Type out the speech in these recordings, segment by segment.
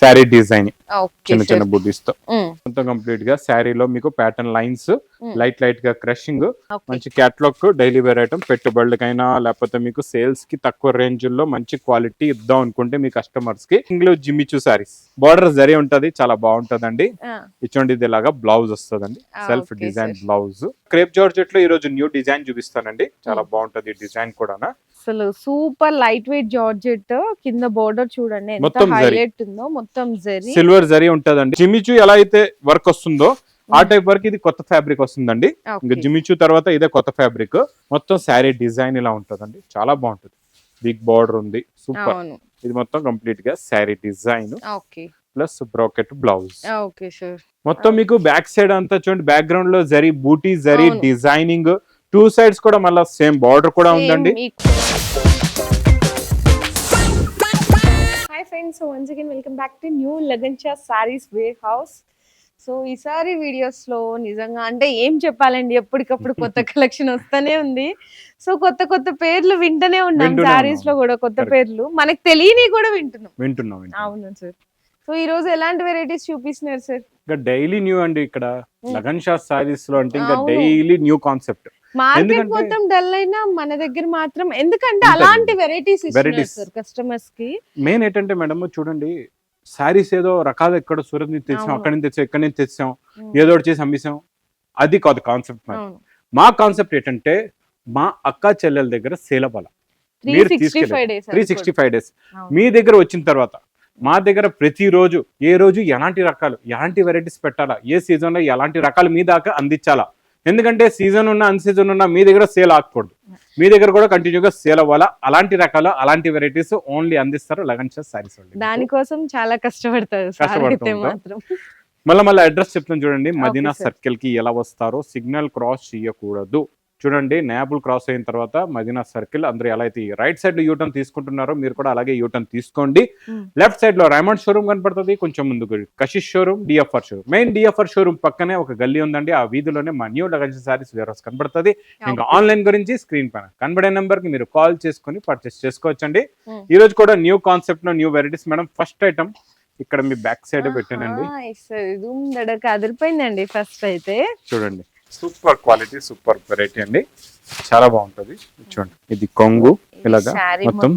Sari design చిన్న చిన్న బుడ్డీస్తో మొత్తం కంప్లీట్గా శారీలో మీకు ప్యాటర్న్ లైన్స్ లైట్ లైట్గా క్రషింగ్ మంచి క్యాట్లాగ్ డైలీ వేర్ ఐటమ్ పెట్టుబడులకైనా లేకపోతే మీకు సేల్స్కి తక్కువ రేంజ్లో మంచి క్వాలిటీ ఇద్దాం అనుకుంటే మీ కస్టమర్స్కి ఇంగ్లో జిమ్మిచూ సారీస్ బార్డర్ జరి ఉంటది చాలా బాగుంటదండి. ఇచ్చోండి ఇది ఇలాగా బ్లౌజ్ వస్తుందండి సెల్ఫ్ డిజైన్. బ్లౌజ్ క్రేప్ జార్జెట్లో ఈ రోజు న్యూ డిజైన్ చూపిస్తానండి. చాలా బాగుంటది డిజైన్ కూడా అసలు సూపర్ లైట్ వెయిట్ జార్జెట్ కింద బోర్డర్ చూడండి ఎంత. హైలైట్ ఉందో మొత్తం జరీ. సిల్వర్ జరీ ఉంటదండి. జిమ్మిచూ ఎలా అయితే వర్క్ వస్తుందో ఆ టైప్ వర్క్ ఇది కొత్త ఫ్యాబ్రిక్ వస్తుందండి. ఇంకా జిమ్మిచూ తర్వాత ఇదే కొత్త ఫ్యాబ్రిక్. మొత్తం శారీ డిజైన్ ఇలా ఉంటదండి. చాలా బాగుంటది. బిగ్ బార్డర్ ఉంది. సూపర్. ఇది మొత్తం కంప్లీట్గా sari design. Okay. Plus bracket blouse. Okay sir మొత్తం మీకు బ్యాక్ సైడ్ అంతా చూడండి. బ్యాక్గ్రౌండ్లో zari buti zari. Designing. Two sides కూడా మళ్ళీ సేమ్ బార్డర్ కూడా ఉందండి. Hi friends once again welcome back to new Lagancha sarees warehouse so ఈసారి వీడియోస్లో నిజంగా అంటే ఏం చెప్పాలండి ఎప్పటికప్పుడు కొత్త కలెక్షన్ వస్తూనే ఉంది సో కొత్త కొత్త పేర్లు వింటనే ఉన్నాం సారీస్లో. కూడా కొత్త. పేర్లు మనకు తెలియని కూడా వింటున్నాం వింటున్నాం. అవును సార్ సో ఈ రోజు ఎలాంటి వెరైటీస్ చూపిస్తున్నారు సార్ ఇంకా డైలీ న్యూ అండి ఇక్కడ. లగన్ షా సారీస్లో అంటే ఇంకా. డైలీ న్యూ కాన్సెప్ట్ మార్కెట్ మొత్తం డల్ అయినా మన దగ్గర మాత్రం ఎందుకంటే. అలాంటి వెరైటీస్ ఇస్తున్నారు. సార్ కస్టమర్స్కి మెయిన్ ఏంటంటే మేడం చూడండి సారీస్ ఏదో రకాలు ఎక్కడ సూరత్ నుంచి తెచ్చాం. అక్కడి నుంచి తెచ్చాం ఎక్కడి నుంచి తెచ్చాం ఏదో చేసి అమ్మేసాం అది కాదు కాన్సెప్ట్ మా కాన్సెప్ట్ ఏంటంటే మా అక్క చెల్లెల దగ్గర సేల్ అవ్వాలి మీరు సిక్స్టీ తీసుకెళ్ళండి. Five days three sixty five days. మీ దగ్గర వచ్చిన తర్వాత మా దగ్గర ప్రతి రోజు ఏ రోజు ఎలాంటి రకాలు ఎలాంటి వెరైటీస్ పెట్టాలా ఏ సీజన్లో ఎలాంటి రకాలు మీ దాకా అందించాలా ఎందుకంటే సీజన్ ఉన్న అన్ సీజన్ ఉన్న మీ దగ్గర సేల్ ఆగకూడదు. మీ దగ్గర కూడా కంటిన్యూగా సేల్ అవ్వాలా? అలాంటి రకాలు అలాంటి వెరైటీస్ ఓన్లీ అందిస్తారు లగన్ సారీస్ దానికోసం చాలా కష్టపడతారు కష్టపడుతూ మళ్ళీ మళ్ళీ అడ్రస్ చెప్తాను చూడండి. మదీనా. సర్కిల్కి ఎలా వస్తారో సిగ్నల్ క్రాస్ చేయకూడదు. చూడండి నేబుల్ క్రాస్ అయిన తర్వాత మదీనా సర్కిల్ అందరూ ఎలా అయితే రైట్ సైడ్లో యూటర్న్ తీసుకుంటున్నారో మీరు కూడా అలాగే యూటర్న్ తీసుకోండి. Hmm. లెఫ్ట్ సైడ్లో రైమండ్ షోరూమ్ కనపడుతుంది కొంచెం ముందుకు Kashish showroom DFR showroom main DFR showroom పక్కనే ఒక గల్లీ ఉందండి ఆ వీధిలోనే మా న్యూ లగన్ సారీస్ వేరే కనపడుతుంది. ఇంకా. ఆన్లైన్ గురించి స్క్రీన్ పైన. కనబడే నెంబర్కి మీరు కాల్ చేసుకొని పర్చేస్ చేసుకోవచ్చండి. Hmm. ఈ రోజు కూడా న్యూ కాన్సెప్ట్లో new varieties madam first item ఇక్కడ మీ బ్యాక్ సైడ్ పెట్టానండి. అదిరిపోయిందండి ఫస్ట్ అయితే. చూడండి. సూపర్ క్వాలిటీ సూపర్ వెరైటీ అండి. చాలా బాగుంటది. చూడండి ఇది కొంగు ఇలాగా మొత్తం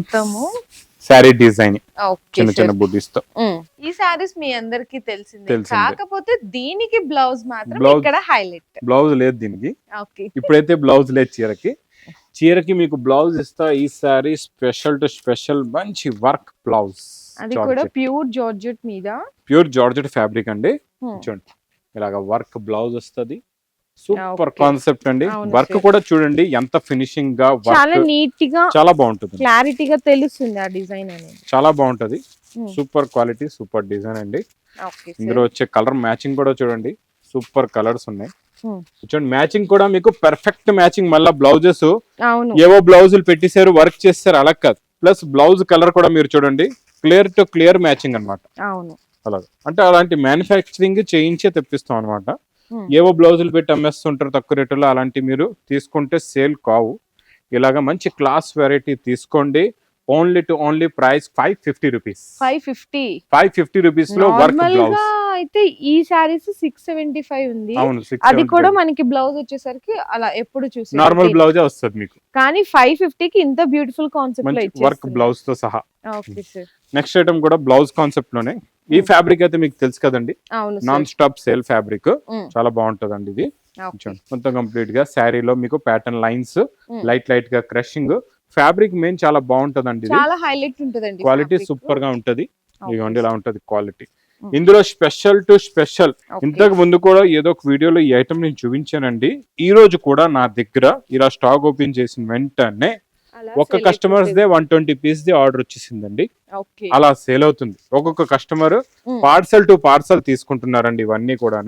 శారీ డిజైన్ చిన్న చిన్న బుడ్డీస్తో ఈ సారీస్ మీ అందరికి తెలిసిందే. కాకపోతే దీనికి బ్లౌజ్ మాత్రం. ఇక్కడ హైలైట్. బ్లౌజ్ లేదు దీనికి. ఇప్పుడైతే బ్లౌజ్ లేదు చీరకి. చీరకి మీకు బ్లౌజ్ ఇస్తా ఈ సారీ స్పెషల్ టు స్పెషల్ మంచి వర్క్ బ్లౌజ్. అది కూడా ప్యూర్ జార్జెట్ మీద. ప్యూర్ జార్జెట్ ఫ్యాబ్రిక్ అండి. చూడండి ఇలాగ వర్క్ బ్లౌజ్ వస్తది. సూపర్. కాన్సెప్ట్ అండి. వర్క్. కూడా చూడండి ఎంత ఫినిషింగ్గా చాలా వర్క్ నీట్గా చాలా బాగుంటుంది. క్లారిటీగా తెలుస్తుంది ఆ డిజైన్ అనేది. చాలా బాగుంటది. సూపర్ క్వాలిటీ సూపర్ డిజైన్ అండి. ఇందులో వచ్చే కలర్ మ్యాచింగ్ కూడా చూడండి. సూపర్ కలర్స్ ఉన్నాయి. Hmm. చూడండి మ్యాచింగ్ కూడా మీకు పర్ఫెక్ట్ మ్యాచింగ్ మళ్ళీ బ్లౌజెస్ ఏవో బ్లౌజులు పెట్టేశారు వర్క్ చేస్తారు అలా కాదు. ప్లస్ బ్లౌజ్ కలర్ కూడా మీరు చూడండి క్లియర్ టు క్లియర్ మ్యాచింగ్ అన్నమాట. అవును. అలాగే. అంటే అలాంటి మ్యానుఫ్యాక్చరింగ్ చేయించే తెప్పిస్తాం అనమాట. ఏవో బ్లౌజులు పెట్టి అమ్మేస్తుంటారు తక్కువ రేటులో అలాంటి మీరు తీసుకుంటే సేల్ కావు. ఇలాగా మంచి క్లాస్ వెరైటీ తీసుకోండి. Only to only price five fifty rupees. Five fifty. Five fifty రూపీస్లో వర్క్ బ్లౌజ్. అయితే ఈ సారీస్ సిక్స్ సెవెంటీ ఫైవ్ ఉంది. అది కూడా మనకి బ్లౌజ్ వచ్చేసరికి అలా ఎప్పుడు చూసి నార్మల్ బ్లౌజే వస్తుంది మీకు. కానీ ఫైవ్ ఫిఫ్టీ కి ఇంత బ్యూటిఫుల్ కాన్సెప్ట్ వర్క్ బ్లౌజ్తో సహా నెక్స్ట్ ఐటమ్ కూడా బ్లౌజ్ కాన్సెప్ట్లోనే ఈ ఫ్యాబ్రిక్ అయితే మీకు తెలుసు కదండి నాన్ స్టాప్ సేల్ ఫ్యాబ్రిక్. చాలా బాగుంటదండి ఇది. మొత్తం కంప్లీట్గా శారీలో మీకు ప్యాటర్న్ లైన్స్. లైట్ లైట్గా క్రషింగ్ ఫ్యాబ్రిక్ మెయిన్ చాలా బాగుంటదండి ఇది చాలా హైలైట్ ఉంటదండి క్వాలిటీ. సూపర్గా ఉంటది ఇదిగోండి ఇలా ఉంటది క్వాలిటీ. ఇందులో స్పెషల్ టు స్పెషల్. ఇంతకు ముందు కూడా ఏదో ఒక వీడియోలో ఈ ఐటమ్ నేను చూపించానండి ఈ రోజు కూడా నా దగ్గర ఇలా స్టాక్ ఓపెన్ చేసిన వెంటనే ఒక్క customers they. One twenty piece the order వచ్చేసిందండి. అలా సేల్ అవుతుంది. ఒక్కొక్క కస్టమర్. పార్సల్ టు పార్సల్ తీసుకుంటున్నారండి ఇవన్నీ కూడా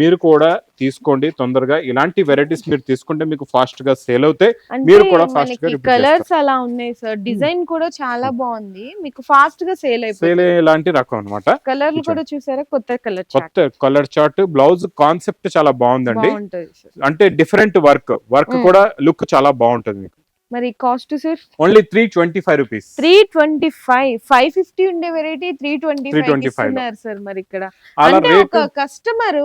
మీరు కూడా తీసుకోండి తొందరగా. ఇలాంటి వెరైటీస్ మీరు తీసుకుంటే మీకు ఫాస్ట్గా సేల్ అవుతాయి. మీరు కూడా fast గా కలర్స్ అలా ఉన్నాయి సార్ డిజైన్ కూడా చాలా బాగుంది. మీకు ఫాస్ట్గా సేల్ సేల్ ఇలాంటి రకం అనమాట కలర్లు. కూడా చూసారా? కొత్త కలర్ కొత్త కలర్ చార్ట్ బ్లౌజ్ కాన్సెప్ట్ చాలా బాగుందండి. అంటే డిఫరెంట్ వర్క్ వర్క్. కూడా లుక్ చాలా బాగుంటుంది మీకు. మరి cost sir only three twenty five rupees three twenty five five fifty ఉండే వెరైటీ త్రీ ట్వంటీ ఫైవ్ 325 లో. ఇస్తున్నారు సార్ మరి ఇక్కడ అంటే ఒక కస్టమర్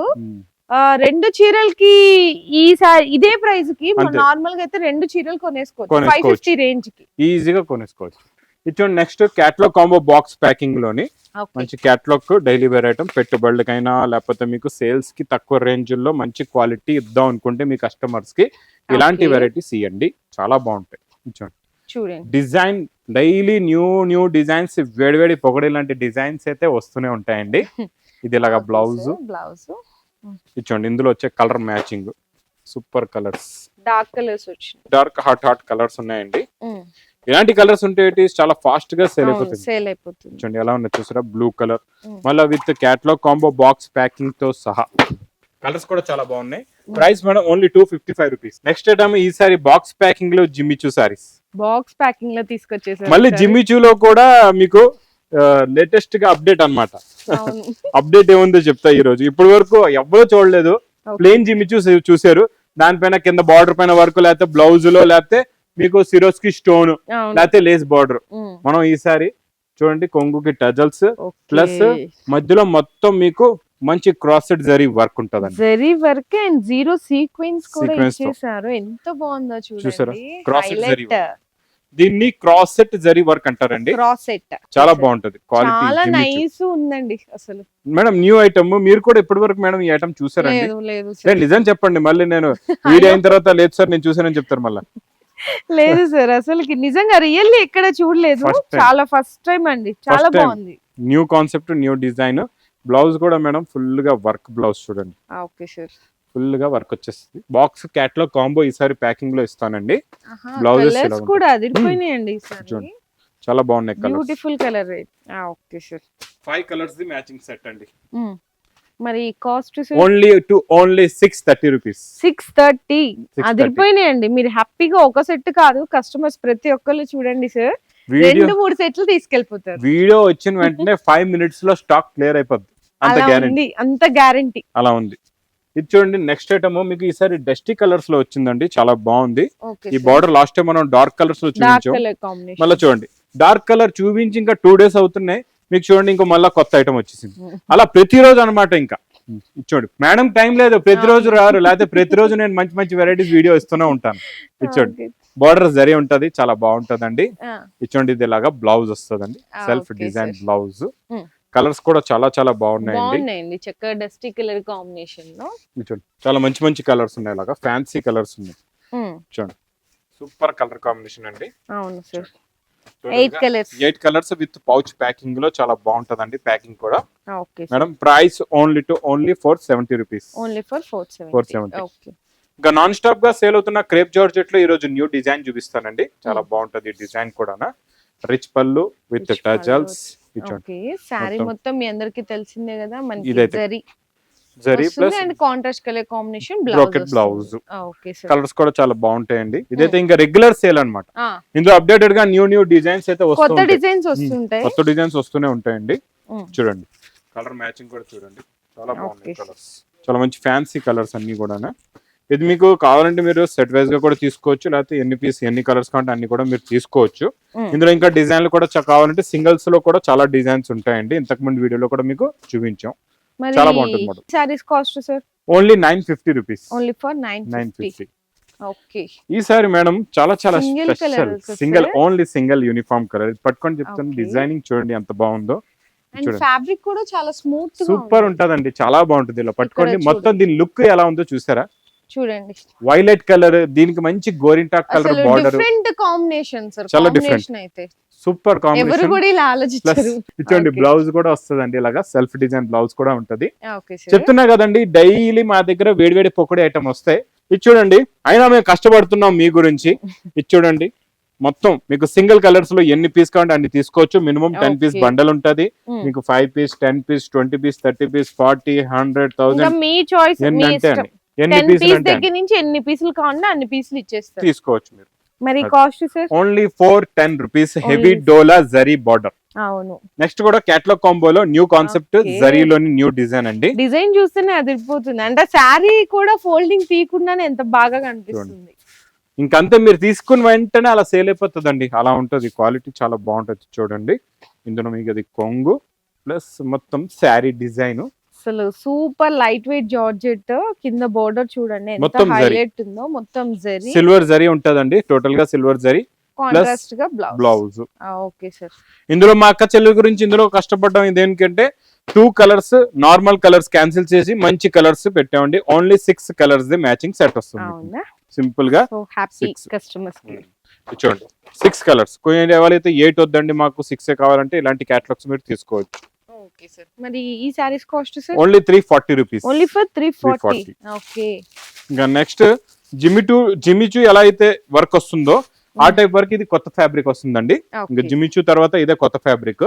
రెండు చీరలకి ఈ ఇదే ప్రైస్కి. నార్మల్గా అయితే రెండు చీరలు కొనేసుకోవచ్చు ఫైవ్. ఫిఫ్టీ రేంజ్కి ఈజీగా కొనేసుకోవచ్చు ఇచ్చోండి నెక్స్ట్ క్యాట్లాగ్ కాంబో బాక్స్ ప్యాకింగ్లోని. మంచి క్యాట్లాగ్ డైలీ వేర్ ఐటమ్ పెట్టుబడులకైనా లేకపోతే మీకు సేల్స్కి తక్కువ రేంజ్లో మంచి క్వాలిటీ ఇద్దాం అనుకుంటే మీ కస్టమర్స్కి ఇలాంటి. వెరైటీస్ ఇవ్వండి చాలా బాగుంటాయి. చూడండి. Design daily new new designs వేడివేడి పొగడి లాంటి డిజైన్స్ అయితే వస్తూనే ఉంటాయండి. ఇది ఇలాగా బ్లౌజ్ బ్లౌజ్ ఇచ్చోండి ఇందులో వచ్చే colour matching super colours dark colours వచ్చింది డార్క్ హాట్ హాట్ కలర్స్ ఉన్నాయండి. ఇలాంటి కలర్స్ ఉంటే చాలా ఫాస్ట్గా సేల్ అయిపోతుంది. సేల్ అయిపోతుంది. చూడండి ఎలా ఉన్నది చూసారా? Blue colour. మళ్ళీ విత్ క్యాట్లాగ్ కాంబో బాక్స్ ప్యాకింగ్తో సహా. కలర్స్ కూడా చాలా బాగున్నాయి. Price madam only two fifty five rupees next item ఈసారి బాక్స్ ప్యాకింగ్లో జిమ్మిచూ సారీస్ బాక్స్ ప్యాకింగ్లో తీసుకొచ్చేసారు మళ్ళీ ఈసారి. జిమ్మిచూలో కూడా మీకు లేటెస్ట్గా అప్డేట్ అన్నమాట అవును. అప్డేట్ ఏముందో చెప్తా ఈ రోజు ఇప్పటి వరకు ఎవ్వరూ చూడలేదు. ప్లేన్ జిమ్మిచూ చూసారు దానిపైన కింద బార్డర్ పైన వర్క్ లేకపోతే బ్లౌజ్లో లేకపోతే మీకు సిరోస్కి స్టోన్ లేకపోతే లేస్ బార్డర్. మనం ఈసారి చూడండి కొంగుకి టజల్స్. ప్లస్ మధ్యలో మొత్తం మీకు మంచి క్రాసెడ్ జరీ వర్క్ ఉంటదండి. Zari work and zero sequence కూడా. ఇచ్చేసారు ఎంత బాగుందో చూసారా? చూడండి set హైలైట్ జరీ దీన్ని క్రాస్ సెట్ జరీ వర్క్ అంటారండి. క్రాస్ సెట్ చాలా బాగుంటది. చాలా క్వాలిటీ నైస్ ఉందండి అసలు. మేడం న్యూ ఐటమ్ మీరు కూడా ఇప్పటి వరకు మేడం ఈ ఐటమ్ చూసారండి? లేదు నిజం చెప్పండి. మళ్ళీ నేను వీడియో అయిన తర్వాత లేదు సార్ నేను చూసానని చెప్తారు మళ్ళీ. లేదు సార్ అసలు నిజంగా రియల్లీ ఎక్కడ చూడలేదు. చాలా ఫస్ట్ టైం అండి. చాలా. బాగుంది. New concept new design blouse కూడా మేడం ఫుల్గా వర్క్ బ్లౌజ్ చూడండి. ఓకే సార్ ఫుల్గా వర్క్ వచ్చేస్తుంది. బాక్స్ క్యాట్లాగ్ కాంబో ఈసారి ప్యాకింగ్లో ఇస్తానండి ఉంటాయి. కూడా అదిరిపోయినాయండి చూడండి. చాలా బాగున్నాయి colours beautiful colour okay sir five colours the matching set అండి. మరి cost only to only six thirty rupees six thirty 630. అదిరిపోయినాయండి. మీరు హ్యాపీగా ఒక సెట్ కాదు. కస్టమర్స్ ప్రతి ఒక్కళ్ళు చూడండి సార్ రెండు మూడు సెట్లు తీసుకెళ్ళిపోతారు వీడియో వచ్చిన వెంటనే ఫైవ్ మినిట్స్లో స్టాక్ క్లియర్ అయిపోద్ది. అంత గ్యారెంటీ అంత గ్యారంటీ అలా ఉంది. ఇది చూడండి నెక్స్ట్ ఐటమ్ మీకు ఈసారి డస్టీ కలర్స్లో వచ్చిందండి. చాలా బాగుంది. ఈ బార్డర్ లాస్ట్ టైం మనం డార్క్ కలర్స్లో చూపించాం. మళ్ళీ చూడండి. డార్క్ కలర్ చూపించి ఇంకా టూ డేస్ అవుతున్నాయి. మీకు చూడండి ఇంకో మళ్ళీ కొత్త ఐటమ్ వచ్చేసింది. అలా ప్రతిరోజు అన్నమాట ఇంకా. ఇది చూడండి మేడం టైం లేదు. ప్రతిరోజు రారు. లేకపోతే ప్రతిరోజు నేను మంచి మంచి వెరైటీస్ వీడియో ఇస్తూనే ఉంటాను. ఇది చూడండి బార్డర్ జరీ ఉంటది చాలా బాగుంటదండి. ఇచ్చోండి ఇది ఇలాగా బ్లౌజ్ వస్తుందండి. Self design. బ్లౌజ్. కలర్స్ కూడా చాలా చాలా బాగున్నాయండి. బాగున్నాయండి. చక్కగా డస్టీ కలర్ కాంబినేషన్లో. ఇది చూడండి చాలా మంచి మంచి కలర్స్ ఉన్నాయి ఇలాగా. ఫ్యాన్సీ కలర్స్ ఉన్నాయి. చూడండి సూపర్ కలర్ కాంబినేషన్ అండి. అవును sir. Eight colours eight colours with pouch ప్యాకింగ్లో చాలా బాగుంటదండి ప్యాకింగ్ కూడా. Okay madam price only to only four seventy rupees only for four seven 470. Okay ఇంకా నాన్ స్టాప్గా సేల్ అవుతున్న క్రేప్ జార్జెట్లో ఈ రోజు న్యూ డిజైన్ చూపిస్తానండి. చాలా Hmm. బాగుంటది డిజైన్ కూడా. రిచ్ పళ్ళు విత్ టజల్స్ శారీ మొత్తం. మీ అందరికి తెలిసిందే కదా మనకి zari zari plus and contrast colour combination Brocade blouse sir colours కూడా చాలా బాగుంటాయండి. ఇదైతే ఇంకా రెగ్యులర్ సేల్ అన్నమాట. ఆ, ఇందులో అప్డేటెడ్గా న్యూ న్యూ డిజైన్స్ అయితే కొత్త డిజైన్స్ వస్తుంటాయి. కొత్త డిజైన్స్ వస్తూనే ఉంటాయండి. చూడండి. కలర్ మ్యాచింగ్ కూడా చూడండి. చాలా Okay. కలర్స్ చాలా మంచి ఫ్యాన్సీ కలర్స్ అన్ని కూడా ఇది మీకు కావాలంటే మీరు సెట్ వైజ్గా కూడా తీసుకోవచ్చు లేకపోతే ఎన్ని పీస్ ఎన్ని కలర్స్ కావాలంటే అన్ని కూడా మీరు తీసుకోవచ్చు. ఇందులో ఇంకా డిజైన్లు కూడా కావాలంటే సింగిల్స్లో కూడా చాలా డిజైన్స్ ఉంటాయండి. ఇంతకు ముందు వీడియోలో కూడా మీకు చూపించాం. చాలా బాగుంటుంది model. Sarees cost sir only nine fifty rupees only for nine nine fifty ఈసారి మేడం చాలా చాలా special single? Only single uniform colour పట్టుకొని చెప్తాను. డిజైనింగ్ చూడండి ఎంత బాగుందో. ఫ్యాబ్రిక్ కూడా చాలా స్మూత్ సూపర్ ఉంటదండి చాలా బాగుంటుంది ఇలా పట్టుకోండి. మొత్తం దీని లుక్ ఎలా ఉందో చూసారా? చూడండి. వైలెట్ కలర్ దీనికి మంచి గోరింటాక్ colour border different combination sir చాలా కాంబినేషన్ అయితే. సూపర్ ఎవరు కాంబినేషన్ కూడా ఇలా ప్లస్ ఆలోచించారు ఇచ్చండి. బ్లౌజ్ కూడా వస్తుందండి ఇలాగా. సెల్ఫ్ డిజైన్ బ్లౌజ్ కూడా ఉంటది. సార్ చెప్తున్నా కదండి డైలీ మా దగ్గర వేడివేడి పొక్కడి ఐటమ్ వస్తాయి. ఇది చూడండి అయినా మేము కష్టపడుతున్నాం మీ గురించి. ఇది చూడండి మొత్తం మీకు సింగిల్ కలర్స్లో ఎన్ని పీస్ కావాలంటే అన్ని తీసుకోవచ్చు. Minimum ten piece. బండల్ ఉంటది. Hmm. మీకు five piece ten piece twenty piece thirty piece forty hundred thousand ఎన్ని అంటే. ఎన్ని పీస్ దగ్గర నుంచి ఎన్ని పీసులు కావాలంటే అన్ని పీసులు ఇచ్చేస్తారు. తీసుకోవచ్చు మీరు. మరి. Cost sir? Only four ten rupees heavy డోలా జరీ బార్డర్ అవును. నెక్స్ట్ కూడా క్యాట్లాగ్ కాంబోలో న్యూ కాన్సెప్ట్. జరీలోని న్యూ డిజైన్ అండి. డిజైన్ చూస్తేనే అదిరిపోతుంది. అంటే శారీ కూడా ఫోల్డింగ్ తీయకుండానే ఎంత బాగా కనిపిస్తుంది. ఇంకంతే మీరు తీసుకున్న వెంటనే అలా సేల్ అయిపోతుందండి. అలా ఉంటుంది. క్వాలిటీ చాలా బాగుంటుంది చూడండి. ఇందులో మీకు అది కొంగు ప్లస్ మొత్తం శారీ డిజైన్ అసలు సూపర్ లైట్ వెయిట్ జార్జెట్ కింద బోర్డర్ చూడండి ఎంత. హైలైట్ ఉందో మొత్తం జరీ. సిల్వర్ జరీ ఉంటదండి టోటల్గా సిల్వర్ జరీ కాంట్రాస్ట్గా బ్లౌజ్. Okay sir. ఇందులో మా అక్క చెల్లెల గురించి ఇందులో కష్టపడ్డాం ఇదేంటంటే two colours normal colours cancel చేసి మంచి కలర్స్ పెట్టామండి. Only six colours the matching set వస్తుంది. సింపుల్గా. కస్టమర్స్ చూడండి. సిక్స్ కలర్స్ కొన్ని ఎవరైతే ఎయిట్ వద్దండి మాకు సిక్స్ కావాలంటే ఇలాంటి క్యాటలాగ్స్ మీరు తీసుకోవచ్చు. ఓకే సార్ మరి ఈ sarees cost sir only three forty rupees only for three forty 340. Okay ఇంకా next Jimmy Choo Jimmy Choo ఎలా అయితే వర్క్ వస్తుందో ఆ టైప్ వర్క్ ఇది కొత్త ఫ్యాబ్రిక్ వస్తుందండి. ఇంకా జిమిచూ తర్వాత ఇదే కొత్త ఫ్యాబ్రిక్.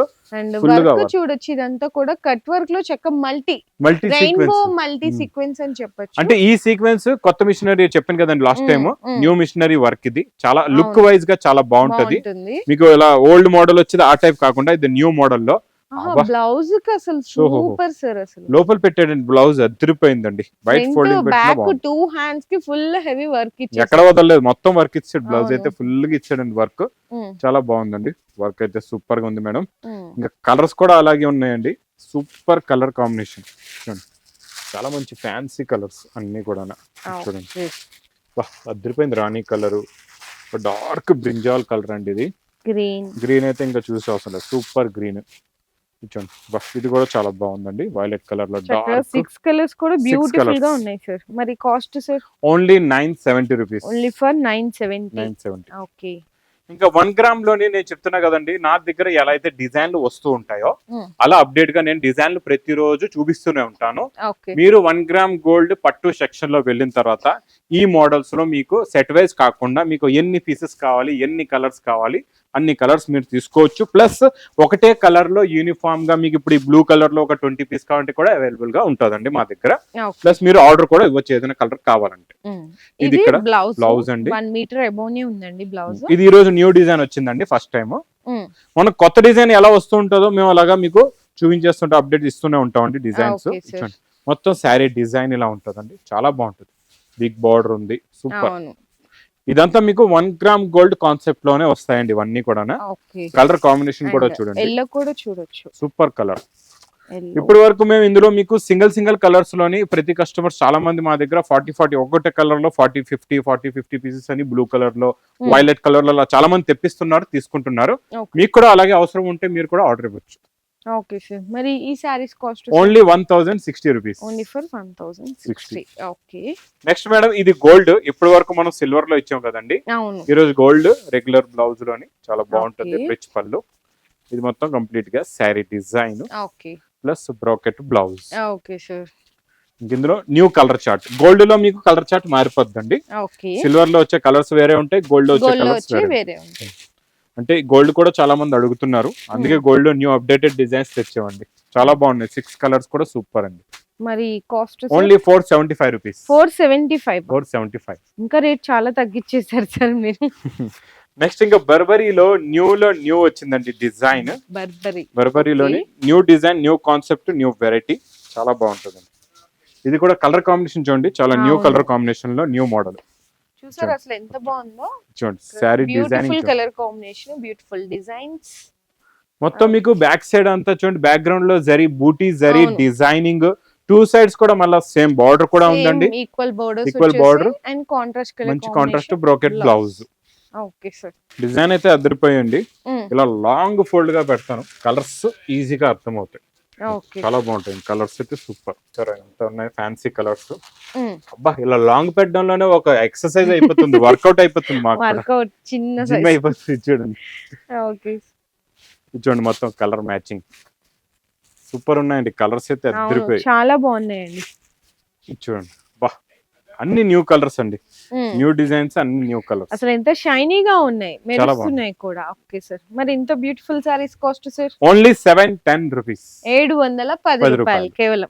చూడొచ్చు ఇదంతా కూడా కట్ వర్క్లో చక్క multi multi rainbow sequence multi Hmm. Sequence అని చెప్పొచ్చు. అంటే ఈ సీక్వెన్స్ కొత్త మిషనరీ చెప్పాను కదండి last time. New machinery work ఇది. చాలా లుక్. వైజ్గా చాలా బాగుంటది. మీకు ఇలా ఓల్డ్ మోడల్ వచ్చేది ఆ టైప్ కాకుండా ఇది న్యూ మోడల్లో. బ్లౌజ్కి అసలు. సూపర్ సార్ అసలు. లోపల పెట్టాడండి బ్లౌజ్ అదిరిపోయిందండి బయట ఫోల్డింగ్ బ్యాక్. టూ హ్యాండ్స్కి ఫుల్ హెవీ వర్క్ ఎక్కడ వదలలేదు మొత్తం వర్క్ ఇచ్చాడు బ్లౌజ్. అయితే ఫుల్గా ఇచ్చాడండి వర్క్. చాలా బాగుందండి. వర్క్ అయితే సూపర్గా ఉంది మేడం. ఇంకా కలర్స్ కూడా అలాగే ఉన్నాయండి. Super colour combination. చూడండి. చాలా మంచి ఫ్యాన్సీ కలర్స్ అన్ని కూడా చూడండి. అదిరిపోయింది రాణి కలరు. డార్క్ బ్రింజాల్ కలర్ అండి ఇది. గ్రీన్. గ్రీన్ అయితే ఇంకా చూసే అవసరం లేదు. Super green. ఇది కూడా చాలా బాగుందండి. వైలెట్ కలర్లో డార్క్. సిక్స్ కలర్స్ కూడా బ్యూటిఫుల్గా. ఉన్నాయి సార్. మరి cost sir? Only nine seventy rupees. Only for nine seventy. Nine seventy. Okay. ఇంకా వన్ గ్రామ్లోని నేను చెప్తున్నా కదండి నా దగ్గర ఎలా అయితే డిజైన్లు వస్తూ ఉంటాయో. అలా అప్డేట్గా నేను డిజైన్లు ప్రతిరోజు చూపిస్తూనే ఉంటాను. మీరు వన్ గ్రామ్ గోల్డ్ పట్టు సెక్షన్లో వెళ్ళిన తర్వాత ఈ మోడల్స్లో మీకు సెట్ వైజ్ కాకుండా మీకు ఎన్ని పీసెస్ కావాలి ఎన్ని కలర్స్ కావాలి అన్ని కలర్స్ మీరు తీసుకోవచ్చు. ప్లస్ ఒకటే కలర్లో యూనిఫామ్గా మీకు ఇప్పుడు ఈ బ్లూ కలర్లో ఒక ట్వంటీ పీస్ కావాలంటే కూడా అవైలబుల్గా ఉంటుందండి మా దగ్గర. ప్లస్ మీరు ఆర్డర్ కూడా ఇవ్వచ్చు ఏదైనా కలర్ కావాలంటే. ఇది ఇక్కడ బ్లౌజ్. అండి. వన్ మీటర్ అబోనే ఉందండి బ్లౌజ్. ఇది ఈ రోజు న్యూ డిజైన్ వచ్చిందండి ఫస్ట్ టైం మనకు కొత్త డిజైన్ ఎలా వస్తూ ఉంటుందో మేము అలాగా మీకు చూపించేస్తుంటే అప్డేట్ ఇస్తూనే ఉంటామండి డిజైన్స్. మొత్తం శారీ డిజైన్ ఇలా ఉంటుందండి. చాలా బాగుంటుంది. బిగ్ బార్డర్ ఉంది. సూపర్. ఇదంతా మీకు వన్ గ్రామ్ గోల్డ్ కాన్సెప్ట్లోనే వస్తాయండి ఇవన్నీ కూడా ఓకే కలర్ కాంబినేషన్ కూడా చూడండి. కూడా చూడొచ్చు. Super colour. ఇప్పటి వరకు మేము ఇందులో మీకు సింగిల్ సింగిల్ కలర్స్లోని ప్రతి కస్టమర్ చాలా మంది మా దగ్గర ఫార్టీ ఫార్టీ ఒకటే కలర్లో forty fifty forty fifty pieces అని బ్లూ కలర్లో Hmm. వైలెట్ కలర్లో చాలా మంది తెప్పిస్తున్నారు తీసుకుంటున్నారు. మీకు కూడా అలాగే అవసరం ఉంటే మీరు కూడా ఆర్డర్ ఇవ్వచ్చు. Okay sir. మరి ఈ saris cost only one thousand sixty rupees only for one thousand sixty okay. Next madam ఇది గోల్డ్ ఇప్పటి వరకు మనం సిల్వర్లో ఇచ్చాం కదండి. అవును. ఈ రోజు గోల్డ్ రెగ్యులర్ బ్లౌజ్లోని చాలా బాగుంటుంది. రిచ్ పళ్ళు. ఇది మొత్తం కంప్లీట్గా sari design okay. Plus brocade blouse okay sir. ఇందులో న్యూ కలర్ చార్ట్ గోల్డ్లో మీకు కలర్ చార్ట్ మారిపోద్దండి. సిల్వర్లో వచ్చే కలర్స్ వేరే ఉంటాయి. గోల్డ్లో వచ్చే కలర్స్ వేరే ఉంటాయి. అంటే గోల్డ్ కూడా చాలా మంది అడుగుతున్నారు. అందుకే గోల్డ్లో న్యూ అప్డేటెడ్ డిజైన్స్ తెచ్చామండి చాలా బాగున్నాయి. సిక్స్ కలర్స్ కూడా సూపర్ అండి. మరి cost only four seventy five rupees four seventy five four seventy five ఇంకా రేట్ చాలా తగ్గించేశారు సార్ మీరు. నెక్స్ట్ ఇంకా బర్బరీలో న్యూ లో న్యూ వచ్చిందండి design Burberry బర్బరీలోని new design new concept new variety చాలా బాగుంటుందండి. ఇది కూడా కలర్ కాంబినేషన్ చూడండి. చాలా న్యూ. కలర్ కాంబినేషన్లో న్యూ మోడల్ చూసారు అసలు ఎంత బాగుందో? చూడండి beautiful designing colour combination beautiful designs మొత్తం మీకు బ్యాక్ సైడ్ అంతా చూడండి బ్యాక్గ్రౌండ్లో జరీ బూటీ జరీ. డిజైనింగ్ టూ సైడ్స్ కూడా మళ్ళీ సేమ్ బార్డర్ కూడా ఉందండి. Equal borders Equal border. And contrast colour మంచి contrast brocade blouse okay sir design అయితే అదిరిపోయండి ఇలా లాంగ్ ఫోల్డ్గా పెడతాను. కలర్స్ ఈజీగా అర్థమవుతాయి. చాలా బాగుంటాయి. కలర్స్ అయితే సూపర్ సరే ఎంత ఉన్నాయి ఫ్యాన్సీ కలర్స్ అబ్బా ఇలా లాంగ్ పెట్టడంలోనే ఒక ఎక్సర్సైజ్ అయిపోతుంది వర్కౌట్ అయిపోతుంది మాకు వర్కౌట్ చిన్న జిమ్ సైజ్ అయిపోతుంది చూడండి. ఓకే చూడండి మొత్తం కలర్ మ్యాచింగ్ సూపర్ ఉన్నాయండి కలర్స్ అయితే చాలా బాగున్నాయండి. చూడండి. బా అన్ని న్యూ కలర్స్ అండి. న్యూ డిజైన్స్ అన్ని న్యూ కలర్స్. అసలు ఎంత షైనీగా ఉన్నాయి. మెరుస్తున్నాయి కూడా. Okay sir. మరి ఇంత beautiful saris cost sir? Only seven ten rupees ఏడు వందల పది రూపాయలు. కేవలం.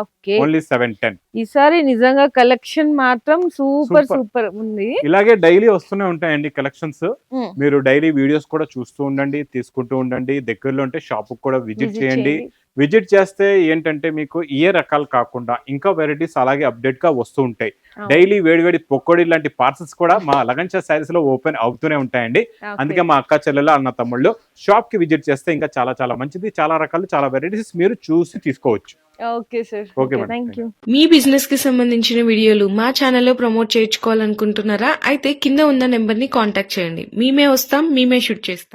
ఓకే ఓన్లీ సెవెన్ టెన్ ఈసారి నిజంగా కలెక్షన్ మాత్రం సూపర్. సూపర్ ఉంది. ఇలాగే డైలీ వస్తూనే ఉంటాయండి కలెక్షన్స్. మ్మ్. మీరు డైలీ వీడియోస్ కూడా చూస్తూ ఉండండి తీసుకుంటూ ఉండండి. దగ్గరలో ఉంటే షాప్ కూడా విజిట్ చేయండి. విజిట్ చేస్తే ఏంటంటే మీకు ఏ రకాలు కాకుండా ఇంకా వెరైటీస్ అలాగే అప్డేట్గా వస్తూ ఉంటాయి. డైలీ వేడివేడి పొక్కడి లాంటి పార్సల్స్ కూడా మా లగంచా శారీస్లో ఓపెన్ అవుతూనే ఉంటాయండి. అందుకే మా అక్క చెల్లెలు అన్న తమ్ముళ్ళు షాప్కి విజిట్ చేస్తే ఇంకా చాలా చాలా మంచిది. చాలా రకాలు చాలా వెరైటీస్ మీరు చూసి తీసుకోవచ్చు. Okay sir. Okay, okay madam. Thank you. మీ బిజినెస్కి సంబంధించిన వీడియోలు మా ఛానల్లో ప్రమోట్ చేయించుకోవాలనుకుంటున్నారా? అయితే కింద ఉన్న నెంబర్ని కాంటాక్ట్ చేయండి. మేమే వస్తాం మేమే షూట్ చేస్తాం.